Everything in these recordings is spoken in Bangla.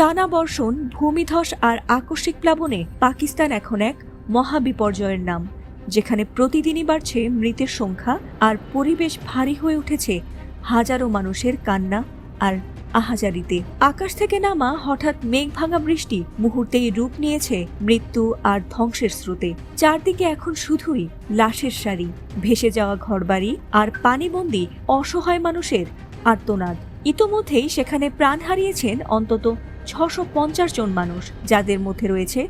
টানা বর্ষণ, ভূমিধস আর আকস্মিক প্লাবনে পাকিস্তান এখন এক মহাবিপর্যয়ের নাম, যেখানে প্রতিদিনই বাড়ছে মৃতের সংখ্যা আর পরিবেশ ভারী হয়ে উঠেছে হাজারো মানুষের কান্না আর আহাজারিতে। আকাশ থেকে নামা হঠাৎ মেঘ ভাঙা বৃষ্টি মুহূর্তেই রূপ নিয়েছে মৃত্যু আর ধ্বংসের স্রোতে। চারদিকে এখন শুধুই লাশের সারি, ভেসে যাওয়া ঘরবাড়ি আর পানিবন্দি অসহায় মানুষের আর্তনাদ। ইতোমধ্যেই সেখানে প্রাণ হারিয়েছেন অন্তত ছশো পঞ্চাশ জন মানুষ, যাদের মধ্যে রয়েছে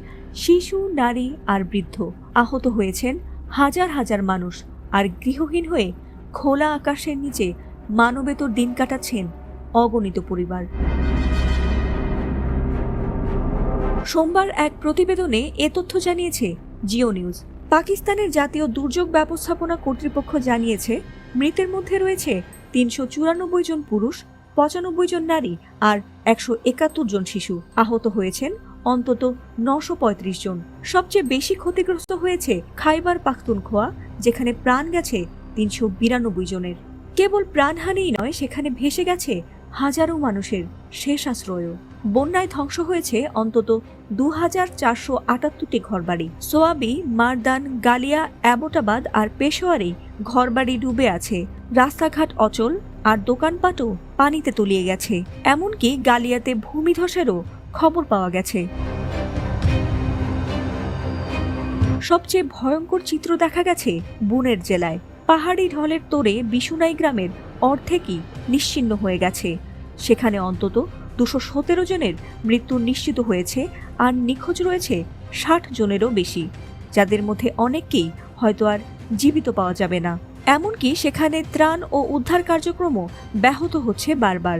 শিশু, নারী আর বৃদ্ধ। আহত হয়েছেন হাজার হাজার মানুষ আর গৃহহীন হয়ে খোলা আকাশের নিচে মানবেতর দিন কাটাচ্ছেন অগণিত পরিবার। সোমবার এক প্রতিবেদনে এ তথ্য জানিয়েছে জিও নিউজ। পাকিস্তানের জাতীয় দুর্যোগ ব্যবস্থাপনা কর্তৃপক্ষ জানিয়েছে, মৃতের মধ্যে রয়েছে তিনশো চুরানব্বই জন পুরুষ পঁচানব্বই জন নারী আর একশো একাত্তর জন শিশু আহত হয়েছেন, অন্তত নশো পঁয়ত্রিশ জন। সবচেয়ে বেশি ক্ষতিগ্রস্ত হয়েছে খাইবার পাখতুনখোয়া, যেখানে প্রাণ গেছে তিনশো বিরানব্বই জনের। কেবল প্রাণহানিই নয়, সেখানে ভেসে গেছে হাজারো মানুষের শেষ আশ্রয়ও বন্যায় ধ্বংস হয়েছে অন্তত দু হাজার চারশো আটাত্তরটি ঘরবাড়ি। সোয়াবি, মারদান, গালিয়া, অ্যাবোটাবাদ আর পেশোয়ারে ঘরবাড়ি ডুবে আছে। রাস্তাঘাট অচল আর দোকানপাটও পানিতে তলিয়ে গেছে। এমনকি গালিয়াতে ভূমিধসেরও খবর পাওয়া গেছে। সবচেয়ে ভয়ঙ্কর চিত্র দেখা গেছে বুনের জেলায়। পাহাড়ি ঢলের তোরে বিশুনাই গ্রামের অর্ধেকই নিশ্চিহ্ন হয়ে গেছে। সেখানে অন্তত দুশো সতেরো জনের মৃত্যু নিশ্চিত হয়েছে আর নিখোঁজ রয়েছে ষাট জনেরও বেশি, যাদের মধ্যে অনেককেই হয়তো আর জীবিত পাওয়া যাবে না। এমনকি সেখানে ত্রাণ ও উদ্ধার কার্যক্রমও ব্যাহত হচ্ছে বারবার।